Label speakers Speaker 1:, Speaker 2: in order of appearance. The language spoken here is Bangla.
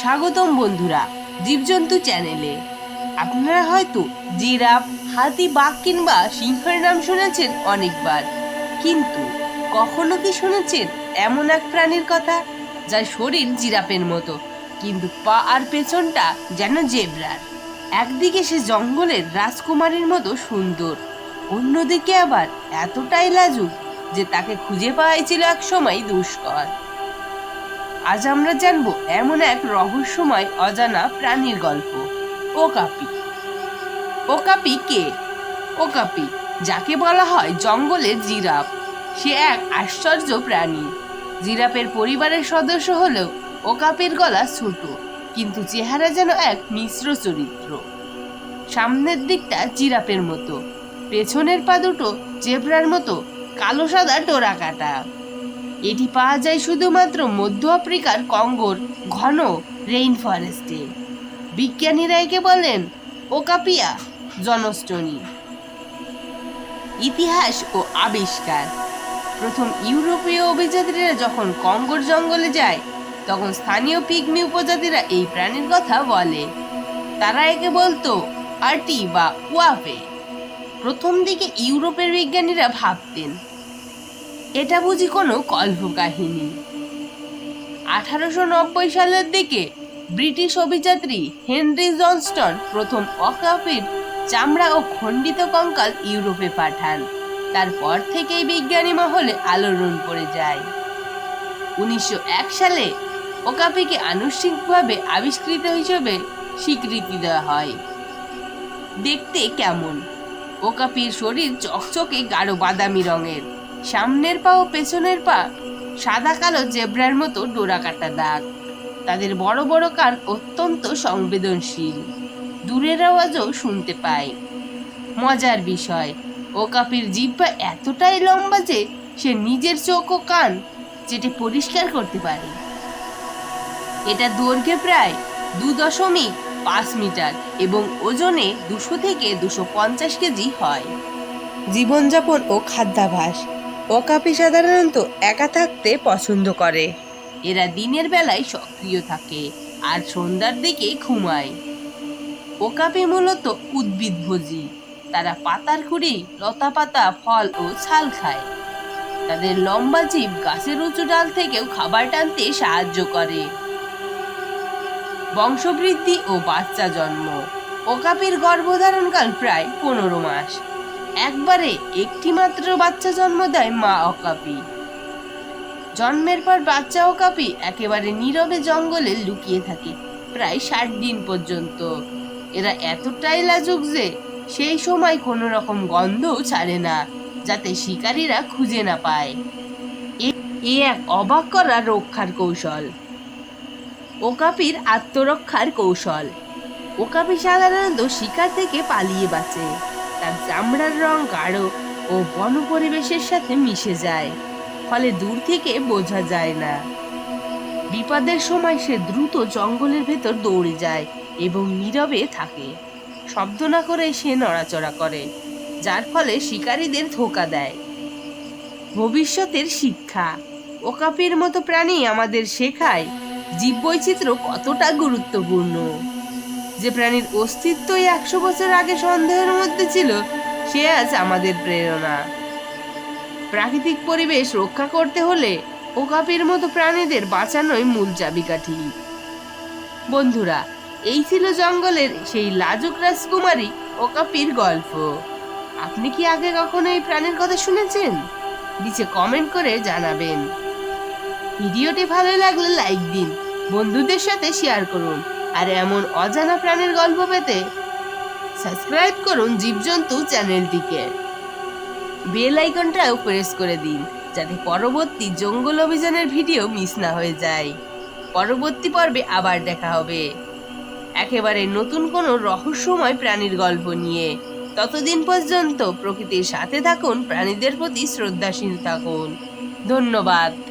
Speaker 1: স্বাগতম বন্ধুরা, জীবজন্তু চ্যানেলে। আপনারা হয়তো জিরাফ, হাতি, বাঘ কিংবা সিংহের নাম শুনেছেন অনেকবার। কিন্তু কখনো কি শুনেছেন এমন এক প্রাণীর কথা যার শরীর জিরাফের মতো, কিন্তু পা আর পেছনটা যেন জেব্রার? একদিকে সে জঙ্গলের রাজকুমারীর মতো সুন্দর, অন্যদিকে আবার এতটাই লাজুক যে তাকে খুঁজে পাওয়াই ছিল এক সময় দুষ্কর। আজ আমরা জানব এমন এক রহস্যময় অজানা প্রাণীর গল্প, ওকাপি। ওকাপি কে? ওকাপি, যাকে বলা হয় জঙ্গলের জিরাফ। সে এক আশ্চর্য প্রাণী। জিরাফের পরিবারের সদস্য হলেও ওকাপির গলা ছোট, কিন্তু চেহারা যেন এক মিশ্র চরিত্র। সামনের দিকটা জিরাফের মতো, পেছনের পা দুটো জেব্রার মতো কালো সাদা ডোরা কাটা এটি পাওয়া যায় শুধুমাত্র মধ্য আফ্রিকার কঙ্গোর ঘন রেইন ফরেস্টে বিজ্ঞানীরা একে বলেন ওকাপিয়া জনস্টনি ইতিহাস ও আবিষ্কার। প্রথম ইউরোপীয় অভিযাত্রীরা যখন কঙ্গোর জঙ্গলে যায়, তখন স্থানীয় পিগমি উপজাতিরা এই প্রাণীর কথা বলে। তারা একে বলতো আর্টি বা ওয়াফে প্রথম দিকে ইউরোপের বিজ্ঞানীরা ভাবতেন এটা বুঝি কোনো কল্পকাহিনী আঠারোশো নব্বই সালের দিকে ব্রিটিশ অভিযাত্রী হেনরি জনস্টন প্রথম অকাপির চামড়া ও খণ্ডিত কঙ্কাল ইউরোপে পাঠান। তারপর থেকেই বিজ্ঞানী মহলে আলোড়ন পড়ে যায়। উনিশশো এক সালে ওকাপিকে আনুষ্ঠানিকভাবে আবিষ্কৃত হিসেবে স্বীকৃতি দেওয়া হয়। দেখতে কেমন? ওকাপির শরীর চকচকে গাঢ় বাদামি রঙের। সামনের পা ও পেছনের পা সাদা কালো জেব্রার মতো ডোরা কাটা দাগ। তাদের বড় বড় কান অত্যন্ত সংবেদনশীল। দূরের আওয়াজও শুনতে পায় মজার বিষয় ওকাপির জিহ্বা এতটাই লম্বা যে সে নিজের চোখ ও কান যেটি পরিষ্কার করতে পারে। এটা দৈর্ঘ্যে প্রায় দু দশমিক পাঁচ মিটার এবং ওজনে দুশো থেকে দুশো পঞ্চাশ কেজি হয়। জীবনযাপন ও খাদ্যাভাস ওকাপি সাধারণত একা থাকতে পছন্দ করে। এরা দিনের বেলায় সক্রিয় থাকে আর সন্ধ্যার দিকে ঘুমায়। ওকাপি মূলত উদ্ভিদভোজী তারা পাতার কুড়ি লতা পাতা, ফল ও ছাল খায়। তাদের লম্বা জীব গাছের উঁচু ডাল থেকেও খাবার টানতে সাহায্য করে। বংশবৃদ্ধি ও বাচ্চা জন্ম। ওকাপির গর্ভধারণকাল প্রায় পনেরো মাস। একবারে একটি মাত্র বাচ্চা জন্ম দেয় মা অকাপি। জন্মের পর বাচ্চা অকাপি একেবারে নীরবে জঙ্গলে লুকিয়ে থাকে, প্রায় ষাট দিন পর্যন্ত। এরা এতটাই লাজুক যে সেই সময় কোনো রকম গন্ধও ছাড়ে না, যাতে শিকারীরা খুঁজে না পায়। এ- এক অবাক করা রক্ষার কৌশল। ওকাপির আত্মরক্ষার কৌশল। ওকাপি সাধারণত শিকার থেকে পালিয়ে বাঁচে। তার চামড়ার রং গাঢ় ও বন পরিবেশের সাথে মিশে যায়। ফলে দূর থেকে বোঝা যায় না। বিপদের সময় সে দ্রুত জঙ্গলের ভেতর দৌড়ে যায় এবং নীরবে থাকে। শব্দ না করে সে নড়াচড়া করে, যার ফলে শিকারীদের ধোকা দেয়। ভবিষ্যতের শিক্ষা। ওকাপির মতো প্রাণী আমাদের শেখায় জীববৈচিত্র্য কতটা গুরুত্বপূর্ণ। যে প্রাণীর অস্তিত্বই একশো বছর আগে সন্দেহের মধ্যে ছিল, সে আজ আমাদের প্রেরণা। প্রাকৃতিক পরিবেশ রক্ষা করতে হলে ওকাপির মতো প্রাণীদের বাঁচানোই মূল চাবিকাঠি। বন্ধুরা, এই ছিল জঙ্গলের সেই লাজুক রাজকুমারী ওকাপির গল্প। আপনি কি আগে কখনো এই প্রাণীর কথা শুনেছেন? নিচে কমেন্ট করে জানাবেন। ভিডিওটি ভালো লাগলে লাইক দিন, বন্ধুদের সাথে শেয়ার করুন। আর এমন অজানা প্রাণীর গল্প পেতে সাবস্ক্রাইব করুন জীবজন্তু চ্যানেলটিকে। বেল আইকনটাও প্রেস করে দিন, যাতে পরবর্তী জঙ্গল অভিযানের ভিডিও মিস না হয়ে যায়। পরবর্তী পর্বে আবার দেখা হবে। একেবারে নতুন কোনো রহস্যময় প্রাণীর গল্প নিয়ে। ততদিন পর্যন্ত প্রকৃতির সাথে থাকুন, প্রাণীদের প্রতি শ্রদ্ধাশীল থাকুন। ধন্যবাদ।